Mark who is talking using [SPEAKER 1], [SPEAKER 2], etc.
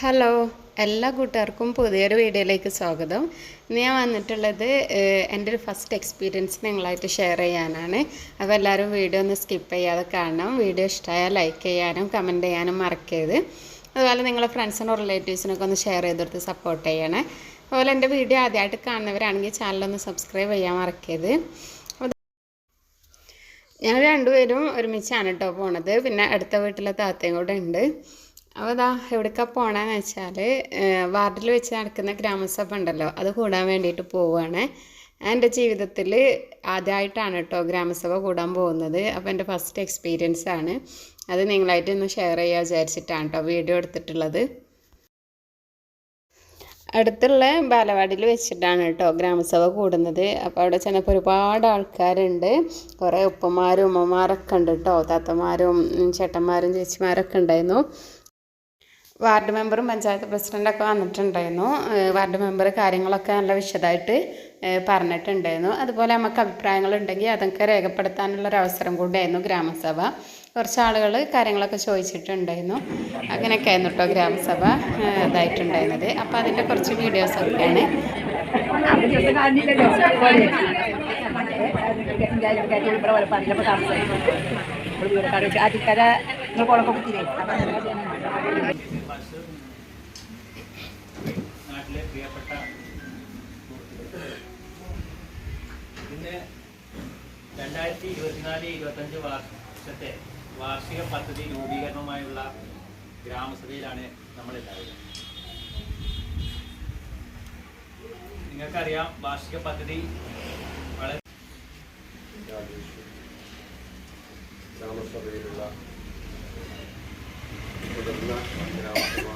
[SPEAKER 1] Hello എല്ലാ കൂട്ടുകാർക്കും പുതിയൊരു വീഡിയോയിലേക്ക് സ്വാഗതം. ഇന്ന് ഞാൻ വന്നിട്ടുള്ളത് എന്റെ ഒരു ഫസ്റ്റ് എക്സ്പീരിയൻസ് നിങ്ങളായിട്ട് ഷെയർ ചെയ്യാനാണ്. അപ്പോൾ എല്ലാവരും വീഡിയോ ഒന്ന് സ്കിപ്പ് ചെയ്യാതെ കാണണം. വീഡിയോ ഇഷ്ടമായാൽ ലൈക്ക് ചെയ്യാനും കമന്റ് ചെയ്യാനും മറക്കരുത്. അതുപോലെ നിങ്ങളെ ഫ്രണ്ട്സിനും റിലേറ്റീവ്സിനൊക്കെ ഒന്ന് ഷെയർ ചെയ്തെടുത്ത് സപ്പോർട്ട് ചെയ്യണേ. അതുപോലെ എന്റെ വീഡിയോ ആദ്യമായിട്ട് കാണുന്നവരാണെങ്കിൽ ചാനലൊന്ന് സബ്സ്ക്രൈബ് ചെയ്യാൻ മറക്കരുത്. ഞങ്ങൾ രണ്ടുപേരും ഒരുമിച്ചാണ് കേട്ടോ പോണത്. പിന്നെ അടുത്ത വീട്ടിലെ താത്തയും കൂടെ ഉണ്ട്. അപ്പോൾ ഇതാ എവിടേക്കാണ് പോകണമെന്ന് വെച്ചാൽ വാർഡിൽ വെച്ച് നടക്കുന്ന ഗ്രാമസഭ ഉണ്ടല്ലോ അത് കൂടാൻ വേണ്ടിയിട്ട് പോവുകയാണ് എന്റെ ജീവിതത്തിൽ ആദ്യമായിട്ടാണ് കേട്ടോ ഗ്രാമസഭ കൂടാൻ പോകുന്നത്. അപ്പോൾ എന്റെ ഫസ്റ്റ് എക്സ്പീരിയൻസ് ആണ്. അത് നിങ്ങളായിട്ട് ഒന്ന് ഷെയർ ചെയ്യാൻ വിചാരിച്ചിട്ടാണ് കേട്ടോ വീഡിയോ എടുത്തിട്ടുള്ളത്. അടുത്തുള്ള ബാലവാടിയിൽ വെച്ചിട്ടാണ് കേട്ടോ ഗ്രാമസഭ കൂടുന്നത്. അപ്പോൾ അവിടെ ചെന്നപ്പോൾ ഒരുപാട് ആൾക്കാരുണ്ട്. കുറേ ഉപ്പമാരും ഉമ്മമാരൊക്കെ ഉണ്ട് കേട്ടോ താത്തമാരും ചേട്ടന്മാരും ചേച്ചിമാരൊക്കെ ഉണ്ടായിരുന്നു. വാർഡ് മെമ്പറും പഞ്ചായത്ത് പ്രസിഡന്റൊക്കെ വന്നിട്ടുണ്ടായിരുന്നു വാർഡ് മെമ്പർ കാര്യങ്ങളൊക്കെ നല്ല വിശദമായിട്ട് പറഞ്ഞിട്ടുണ്ടായിരുന്നു അതുപോലെ നമുക്ക് അഭിപ്രായങ്ങൾ ഉണ്ടെങ്കിൽ അതൊക്കെ രേഖപ്പെടുത്താനുള്ള ഒരു അവസരം കൂടിയായിരുന്നു ഗ്രാമസഭ കുറച്ച് ആളുകൾ കാര്യങ്ങളൊക്കെ ചോദിച്ചിട്ടുണ്ടായിരുന്നു അങ്ങനെയൊക്കെ ആയിരുന്നു കേട്ടോ ഗ്രാമസഭ ഇതായിട്ടുണ്ടായിരുന്നത് അപ്പോൾ അതിന്റെ കുറച്ച് വീഡിയോസൊക്കെയാണ്
[SPEAKER 2] ആദ്യക്കാര കുത്തിരേ
[SPEAKER 3] പിന്നെ രണ്ടായിരത്തി ഇരുപത്തിനാല് ഇരുപത്തഞ്ച് വർഷത്തെ വാർഷിക പദ്ധതി രൂപീകരണവുമായുള്ള ഗ്രാമസഭയിലാണ് നമ്മളെല്ലാവരും നിങ്ങൾക്കറിയാം വാർഷിക പദ്ധതി വളരെ
[SPEAKER 4] ഗ്രാമസഭയിലുള്ള ഗ്രാമസഭ